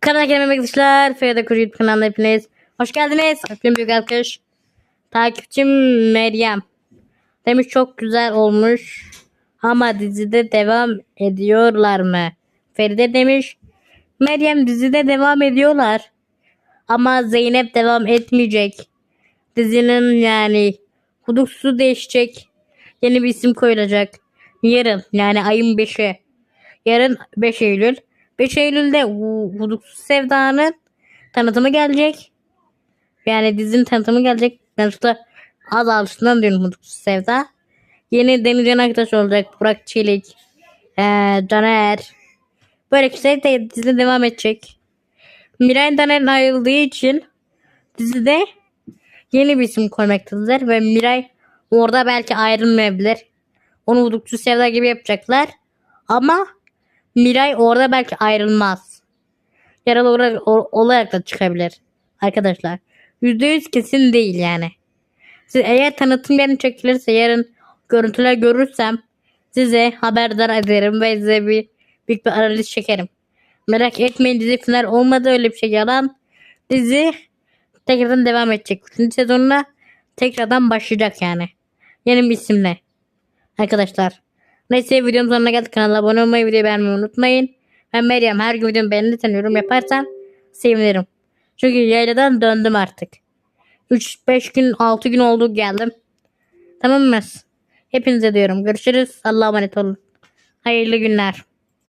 Kanala gelmemek arkadaşlar. Feride Kuru YouTube kanalına hepiniz. Hoş geldiniz. Öpün büyük alkış. Takipçim Meryem. Demiş çok güzel olmuş. Ama dizide devam ediyorlar mı? Feride demiş. Meryem dizide devam ediyorlar. Ama Zeynep devam etmeyecek. Dizinin yani huduksuz değişecek. Yeni bir isim koyulacak. Yarın yani ayın 5'i. Yarın 5 Eylül. 5 Eylül'de Hu- Huduksuz Sevda'nın tanıtımı gelecek. Yani dizinin tanıtımı gelecek. Ben şurada az alışından diyorum Huduksuz Sevda. Yeni deneyeceğin arkadaş olacak. Burak Çelik. Ee, Caner. Böyle kişiler de dizide devam edecek. Miray Daner'in ayrıldığı için dizide yeni bir isim koymaktadır. Ve Miray orada belki ayrılmayabilir. Onu Huduksuz Sevda gibi yapacaklar. Ama Miray orada belki ayrılmaz. Yaralı olarak, o- olarak da çıkabilir. Arkadaşlar. %100 kesin değil yani. Siz eğer tanıtım yarın çekilirse yarın görüntüler görürsem size haberdar ederim ve size bir büyük bir analiz çekerim. Merak etmeyin dizi final olmadı öyle bir şey yalan. Dizi tekrardan devam edecek. Üçüncü sezonuna tekrardan başlayacak yani. Yeni bir isimle. Arkadaşlar. Neyse videonun sonuna geldik. Kanala abone olmayı, videoyu beğenmeyi unutmayın. Ben Meryem her gün videomu beğenirsen yorum yaparsan sevinirim. Çünkü yayladan döndüm artık. 3-5 gün 6 gün oldu geldim. Tamam mı? Hepinize diyorum. Görüşürüz. Allah'a emanet olun. Hayırlı günler.